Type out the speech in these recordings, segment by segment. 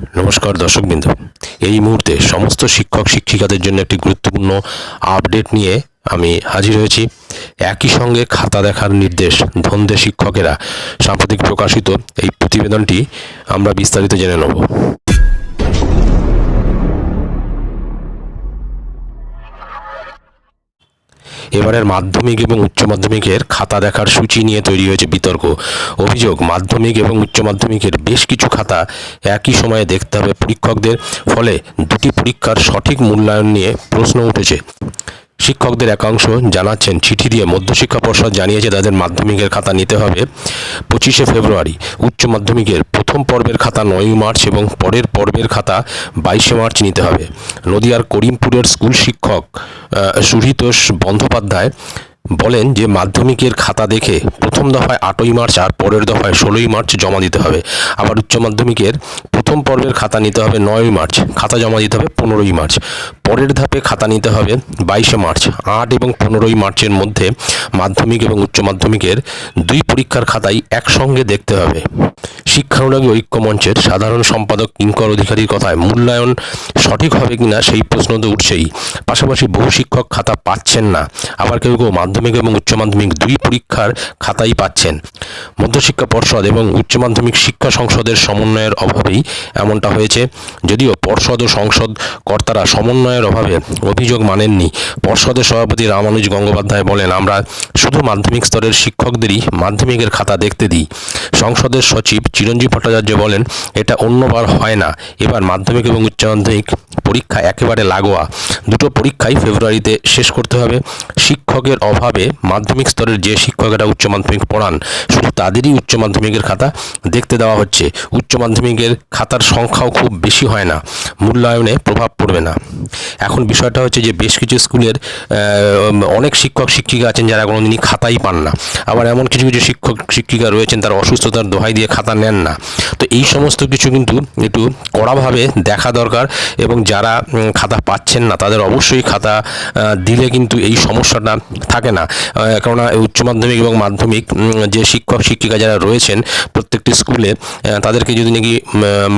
নমস্কার দর্শকবৃন্দ। এই মুহূর্তে সমস্ত শিক্ষক শিক্ষিকাদের জন্য একটি গুরুত্বপূর্ণ আপডেট নিয়ে আমি হাজির হয়েছি। একই সঙ্গে খাতা দেখার নির্দেশ ধন্দে শিক্ষকেরা। সাম্প্রতিক প্রকাশিত এই প্রতিবেদনটি আমরা বিস্তারিত জেনে নেব। এবারের মাধ্যমিক এবং উচ্চ মাধ্যমিকের খাতা দেখার সূচি নিয়ে তৈরি হয়েছে বিতর্ক। অভিযোগ, মাধ্যমিক এবং উচ্চ মাধ্যমিকের বেশ কিছু খাতা একই সময়ে দেখতে হবে পরীক্ষকদের। ফলে দুটি পরীক্ষার সঠিক মূল্যায়ন নিয়ে প্রশ্ন উঠেছে। শিক্ষকদের একাংশ জানাচ্ছেন চিঠি দিয়ে মধ্যশিক্ষা পর্ষদ জানিয়েছে তাদের মাধ্যমিকের খাতা নিতে হবে পঁচিশে ফেব্রুয়ারি। উচ্চ মাধ্যমিকের প্রথম পর্বের খাতা নয়ই মার্চ এবং পরের পর্বের খাতা বাইশে মার্চ নিতে হবে। নদিয়ার করিমপুরের স্কুল শিক্ষক আহ, বন্দ্যোপাধ্যায় বলেন যে মাধ্যমিকের খাতা দেখে প্রথম দফায় আটই মার্চ আর পরের দফায় ষোলোই মার্চ জমা দিতে হবে। আবার উচ্চ মাধ্যমিকের প্রথম পর্বের খাতা নিতে হবে নয়ই মার্চ, খাতা জমা দিতে হবে পনেরোই মার্চ। পরের ধাপে খাতা নিতে হবে বাইশে মার্চ, আট এবং পনেরোই মার্চের মধ্যে মাধ্যমিক এবং উচ্চ মাধ্যমিকের দুই পরীক্ষার খাতাই একসঙ্গে দেখতে হবে। শিক্ষানুরাগী ঐক্য মঞ্চের সাধারণ সম্পাদক কিঙ্কর অধিকারীর কথায় মূল্যায়ন সঠিক হবে কিনা সেই প্রশ্ন তো উঠছেই। পাশাপাশি বহু শিক্ষক খাতা পাচ্ছেন না। আবার কেউ কেউ মাধ্যমিক এবং উচ্চ মাধ্যমিক দুই পরীক্ষার খাতাই পাচ্ছেন। মধ্যশিক্ষা পর্ষদ এবং উচ্চ মাধ্যমিক শিক্ষা সংসদের সমন্বয়ের অভাবেই এমনটা হয়েছে। যদিও পর্ষদ ও সংসদ কর্তারা সমন্বয়ের অভাবে অভিযোগ মানেননি। পর্ষদের সভাপতি রামানুজ গঙ্গোপাধ্যায় বলেন, আমরা শুধু মাধ্যমিক স্তরের শিক্ষকদেরই মাধ্যমিকের খাতা দেখতে দিই। সংসদের সচিব চিরঞ্জীব ভট্টাচার্য বলেন, এটা অন্যবার হয় না। এবার মাধ্যমিক এবং উচ্চ মাধ্যমিক পরীক্ষা একেবারে লাগোয়া। দুটো পরীক্ষাই ফেব্রুয়ারিতে শেষ করতে হবে। শিক্ষকের অভাবে মাধ্যমিক স্তরের যে শিক্ষকেরা উচ্চ মাধ্যমিক পড়ান, শুধু তাদেরই উচ্চ মাধ্যমিকের খাতা দেখতে দেওয়া হচ্ছে। উচ্চ মাধ্যমিকের খাতার সংখ্যাও খুব বেশি হয় না। মূল্যায়নে প্রভাব পড়বে না। এখন বিষয়টা হচ্ছে যে, বেশ কিছু স্কুলের অনেক শিক্ষক, শিক্ষিকা আছেন যারা কোনোদিনই খাতাই পান না। আবার এমন কিছু কিছু শিক্ষক, শিক্ষিকা রয়েছেন, তারা অসুস্থতার দোহাই দিয়ে খাতা নেন না। এই সমস্ত কিছু কিন্তু একটু কড়াভাবে দেখা দরকার এবং যারা খাতা পাচ্ছেন না, তাদের অবশ্যই খাতা দিলে কিন্তু এই সমস্যাটা থাকে না। কেননা উচ্চ মাধ্যমিক এবং মাধ্যমিক যে শিক্ষক, শিক্ষিকা যারা রয়েছেন প্রত্যেকটি স্কুলে তাদেরকে যদি নাকি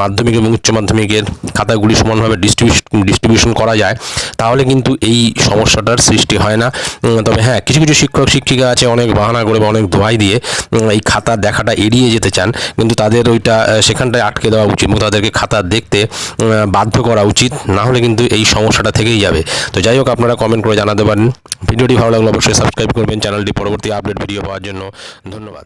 মাধ্যমিক এবং উচ্চ মাধ্যমিকের খাতাগুলি সমানভাবে ডিস্ট্রিবিউশন ডিস্ট্রিবিউশন করা যায়, তাহলে কিন্তু এই সমস্যাটার সৃষ্টি হয় না। তবে হ্যাঁ কিছু কিছু শিক্ষক, শিক্ষিকা আছে অনেক বাহানা করে বা অনেক দোয়াই দিয়ে এই খাতা দেখাটা এড়িয়ে যেতে চান, কিন্তু তাদের ওইটা সেখানটায় আটকে দেওয়া উচিত এবং তাদেরকে খাতা দেখতে বাধ্য করা উচিত, না হলে কিন্তু এই সমস্যাটা থেকেই যাবে। তো যাই হোক, আপনারা কমেন্ট করে জানাতে পারেন। ভিডিওটি ভালো লাগলে অবশ্যই সাবস্ক্রাইব করবেন। চ্যানেলটি পরবর্তী আপডেট ভিডিও পাওয়ার জন্য ধন্যবাদ।